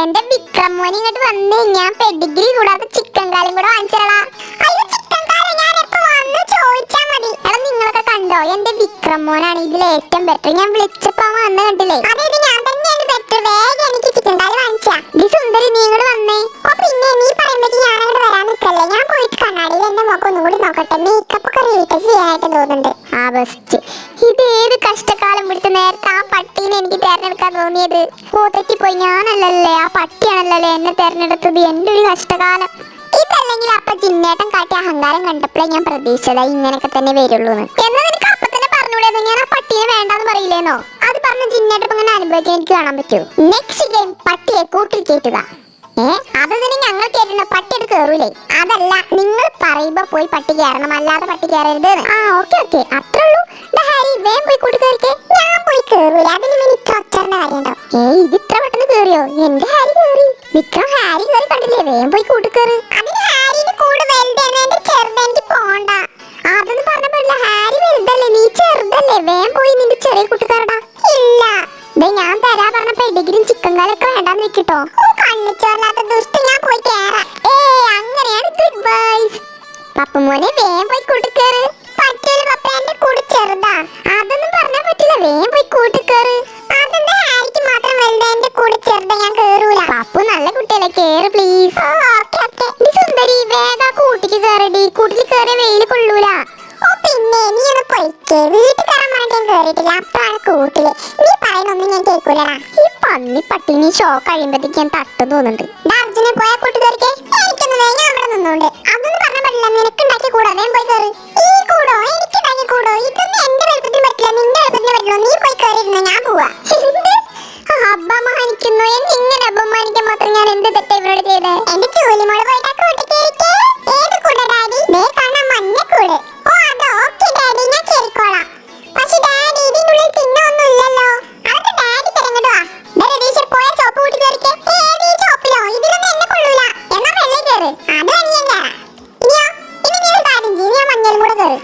എന്റെ വിക്രം മോൻ ഇങ്ങോട്ട് വന്ന് ഞാൻ പെഡിഗ്രി കൂടാതെ ചിക്കൻ കാലും കൂടെ വാങ്ങിച്ചടാ അയ്യോ ചിക്കൻ കാലം ഞാൻ എപ്പോ വന്ന് ചോദിച്ചാ മതി. എടാ നിങ്ങളൊക്കെ കണ്ടോ? എന്റെ വിക്രം മോനാണ് ഇതിൽ ഏറ്റവും ബെറ്റർ ഞാൻ വിളിച്ചപ്പോ വന്ന് കണ്ടില്ലേ? അതെ ഇത് ഞാൻ തന്നെയാണ് ബെറ്റർ വേഗം എനിക്ക് ചിക്കൻ കാൽ വാങ്ങിച്ചാ. ഇത് സുന്ദരി നീ ഇങ്ങോട്ട് വന്നേ. ഓ പിന്നെ നീ പറയുമ്പോഴേക്ക് ഞാൻ അങ്ങോട്ട് വരാൻ നിൽക്കല്ലേ ഞാൻ പോയിട്ട് കണ്ണാടിയിൽ എന്റെ മുഖം ഒന്നും കൂടി നോക്കട്ടെ. മേക്കപ്പ് ഒക്കെ റീടച്ച് ചെയ്യാനായിട്ട് തോന്നുന്നുണ്ട്. ആ ബെസ്റ്റ് ഇത് ഏത് കഷ്ടകാലം പിടിച്ച നേരത്തെ ആ പട്ടീനെ എനിക്ക് തിരഞ്ഞെടുക്കാൻ തോന്നിയത്? ഓ തെറ്റിപ്പോയി. ഞാനല്ലല്ലേ? ആ പട്ടിയാണല്ലല്ലേ എന്നെ തിരഞ്ഞെടുത്തത്? എന്റെ ഒരു കഷ്ടകാലം. ഇതല്ലെങ്കിൽ അപ്പൊ ചിന്നേട്ടൻ കാട്ടിയ അഹങ്കാരം കണ്ടപ്പോഴേ ഞാൻ പ്രതീക്ഷിച്ചതാ ഇങ്ങനെയൊക്കെ തന്നെ വരുള്ളൂ എന്നാ നിനക്ക് അപ്പൊ തന്നെ പറഞ്ഞൂടായിരുന്നു ഞാൻ ആ പട്ടിയെ വേണ്ടാന്ന് പറയില്ലേന്നോ? അത് പറഞ്ഞ ചിന്നേട്ടൻ ഇപ്പൊ ഇങ്ങനെ അനുഭവിക്കാൻ എനിക്ക് കാണാൻ പറ്റൂ. നെക്സ്റ്റ് ഗെയിം പട്ടിയെ കൂട്ടിൽ കയറ്റുക. ഏ അത് തന്നെ ഞങ്ങൾ കേട്ടില്ല പട്ടി എടുത്ത് കയറൂലേ അതല്ല നിങ്ങൾ പറയുമ്പോ പോയി പട്ടി കയറണം. അല്ലാതെ പട്ടി കയറരുത് ആ ഓക്കെ ഓക്കെ. അത്രേ ഉള്ളൂ. വേഗം പോയി കൂട്ടി കയറിക്കേ. ഞാൻ പോയി കേറൂല അതിന് എനിക്ക് ഒച്ചറിന്റെ കാര്യമുണ്ടോ ഏ ഇത് ഇത്ര പെട്ടെന്ന് കേറിയോ എന്റെ ഹാരി കേറി വിക്രം ഹാരി കേറി കണ്ടില്ലേ? വേഗം പോയി കൂട്ടി കേറ് അതിന് ഹാരിന്റെ കൂടെ വലുതാണ് എന്റെ ചെറുത് എനിക്ക് പോണ്ട. അതൊന്നും പറഞ്ഞ പറ്റില്ല ഹാരി വലുതല്ലേ? നീ ചെറുതല്ലേ? വേഗം പോയി നിന്റെ ചെറിയ കൂട്ടുകാരടാ. ഇല്ല. ദേ ഞാൻ തരാ പറഞ്ഞ പെഡിഗ്രിയും ചിക്കൻ കാലൊക്കെ വേണ്ടാന്ന് വെക്കിട്ടോ. കണ്ണിച്ചോല്ലാത്ത ദുഷ്ട ഞാൻ പോയി കേറാം. ഏ വേഗം പോയി കൂട്ടിക്കേറ് സുന്ദരി വേഗം കൂട്ടിക്ക് കയറടി കൂട്ടിൽ കയറി വെയിൽ കൊള്ളൂല. ഓ പിന്നെ നീ ഒന്ന് പൊയ്ക്ക്. വീട്ടിൽ കയറാൻ വേണ്ടി കയറിയിട്ടില്ല അപ്പോഴാണ് കൂട്ടിൽ. നീ പറയുന്നൊന്നും ഞാൻ കേൾക്കൂലടാ. ഈ പന്നി പട്ടിനി ഷോ കഴിയുമ്പോഴത്തേക്ക് ഞാൻ തട്ടു തോന്നുന്നുണ്ട്. അർജുനെ പോയ കൂട്ടി കയറിക്കേ എനിക്കൊന്ന് വേഗം അവിടെ നിന്നോണ്ട്. അതൊന്നും പറഞ്ഞ പറ്റില്ല. നിനക്ക് ഉണ്ടാക്കി കൂടാ. വേഗം പോയി കയറി ഈ കൂടോ? എനിക്ക് ഉണ്ടാക്കി കൂടോ? ഇതൊന്നും എന്റെ എളുപ്പത്തിന് പറ്റില്ല. നിന്റെ എളുപ്പത്തിന് പറ്റുള്ളൂ നീ പോയി കയറിയിരുന്ന ഞാൻ പോവാ. അബ്ബ മാനിക്കുന്നു? എന്നെ ഞാൻ എന്ത് തെറ്റാ ഇവരോട് ചെയ്തേ? എന്റെ ചൂലിമോൾ പോയിട്ട് കൂട്ടി കേറിക്കേ ഏത് കൂടെ ഡാഡി? ദേ കാണാൻ മഞ്ഞ കൂട്. ഓ അത് ഓക്കേ ഡാഡി ഞാൻ കേറിക്കോളാം. പക്ഷേ ഡാഡി ഇതിനുള്ളിൽ തിന്നൊന്നും ഇല്ലല്ലോ. അതൊക്കെ ഡാഡി തരങ്ങട് വാ ദേ രതീഷ് പോയ സോപ്പ് കൂട്ടി കേറിക്കേ ഏത് ഈ സോപ്പിലോ ഇതിലൊന്നും എന്നെ കൊള്ളൂല. എന്നാ വെള്ളി കേറ് അത് വേണി ഞാൻ ഇനിയോ? ഇനി നീ ഒരു കാര്യം ചെയ്യ്. ഞാൻ മഞ്ഞളും കൂടെ കേറ്.